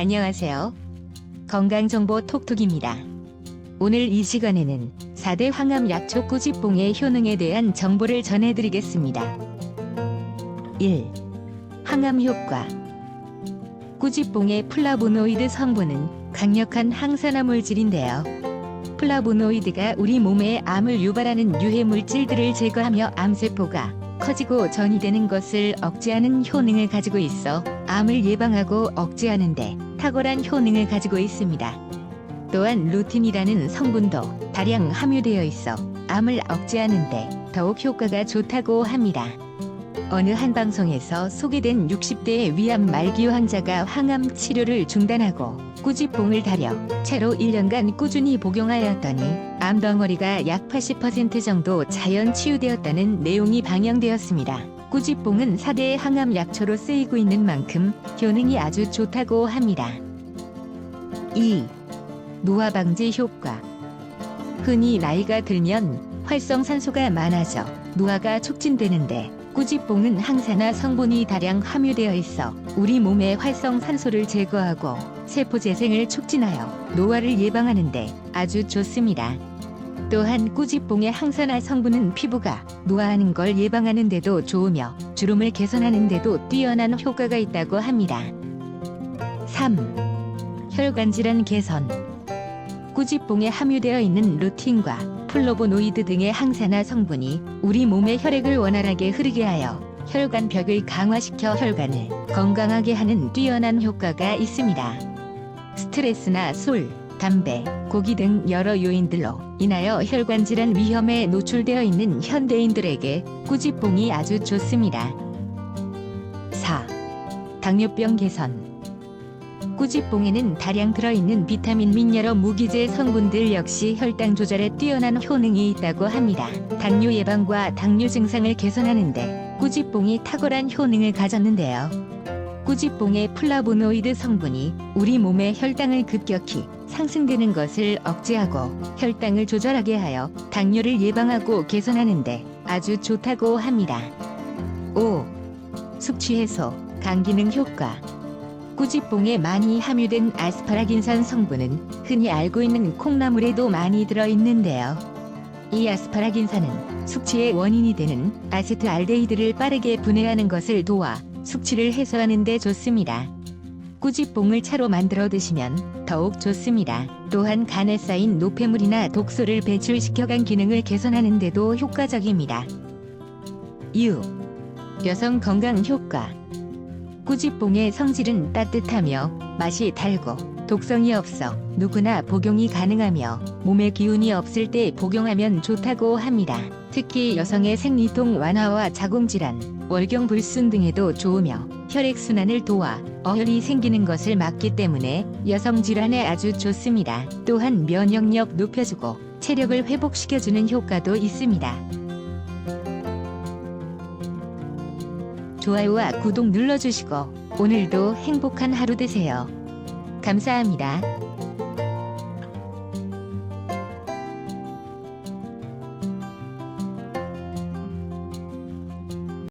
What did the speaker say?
안녕하세요. 건강정보 톡톡입니다. 오늘 이 시간에는 4대 황암 약초 꾸지뽕의 효능에 대한 정보를 전해드리겠습니다. 1. 항암 효과 꾸지뽕의 플라보노이드 성분은 강력한 항산화 물질인데요. 플라보노이드가 우리 몸에 암을 유발하는 유해 물질들을 제거하며 암세포가 커지고 전이되는 것을 억제하는 효능을 가지고 있어 암을 예방하고 억제하는데 탁월한 효능을 가지고 있습니다. 또한 루틴이라는 성분도 다량 함유되어 있어 암을 억제하는데 더욱 효과가 좋다고 합니다. 어느 한 방송에서 소개된 60대의 위암 말기 환자가 항암 치료를 중단하고 꾸지뽕을 달여 채로 1년간 꾸준히 복용하였더니 암 덩어리가 약 80% 정도 자연 치유되었다는 내용이 방영되었습니다. 꾸지뽕은 4대 항암 약초로 쓰이고 있는 만큼 효능이 아주 좋다고 합니다. 2. 노화 방지 효과 흔히 나이가 들면 활성산소가 많아져 노화가 촉진되는데 꾸지뽕은 항산화 성분이 다량 함유되어 있어 우리 몸의 활성산소를 제거하고 세포 재생을 촉진하여 노화를 예방하는데 아주 좋습니다. 또한 꾸지뽕의 항산화 성분은 피부가 노화하는 걸 예방하는 데도 좋으며 주름을 개선하는 데도 뛰어난 효과가 있다고 합니다. 3. 혈관 질환 개선 꾸지뽕에 함유되어 있는 루틴과 플로보노이드 등의 항산화 성분이 우리 몸의 혈액을 원활하게 흐르게 하여 혈관 벽을 강화시켜 혈관을 건강하게 하는 뛰어난 효과가 있습니다. 스트레스나 술, 담배, 고기 등 여러 요인들로 인하여 혈관 질환 위험에 노출되어 있는 현대인들에게 꾸지뽕이 아주 좋습니다. 4. 당뇨병 개선 꾸지뽕에는 다량 들어있는 비타민 및 여러 무기질 성분들 역시 혈당 조절에 뛰어난 효능이 있다고 합니다. 당뇨 예방과 당뇨 증상을 개선하는데 꾸지뽕이 탁월한 효능을 가졌는데요. 꾸지뽕의 플라보노이드 성분이 우리 몸의 혈당을 급격히 상승되는 것을 억제하고 혈당을 조절하게 하여 당뇨를 예방하고 개선하는데 아주 좋다고 합니다. 5. 숙취 해소, 간 기능 효과 꾸지뽕에 많이 함유된 아스파라긴산 성분은 흔히 알고 있는 콩나물에도 많이 들어있는데요. 이 아스파라긴산은 숙취의 원인이 되는 아세트알데히드를 빠르게 분해하는 것을 도와 숙취를 해소하는 데 좋습니다. 꾸지뽕을 차로 만들어 드시면 더욱 좋습니다. 또한 간에 쌓인 노폐물이나 독소를 배출시켜 간 기능을 개선하는 데도 효과적입니다. 6. 여성 건강 효과 꾸지뽕의 성질은 따뜻하며 맛이 달고 독성이 없어 누구나 복용이 가능하며 몸에 기운이 없을 때 복용하면 좋다고 합니다. 특히 여성의 생리통 완화와 자궁질환, 월경불순 등에도 좋으며 혈액순환을 도와 어혈이 생기는 것을 막기 때문에 여성 질환에 아주 좋습니다. 또한 면역력 높여주고 체력을 회복시켜주는 효과도 있습니다. 좋아요와 구독 눌러주시고 오늘도 행복한 하루 되세요. 감사합니다.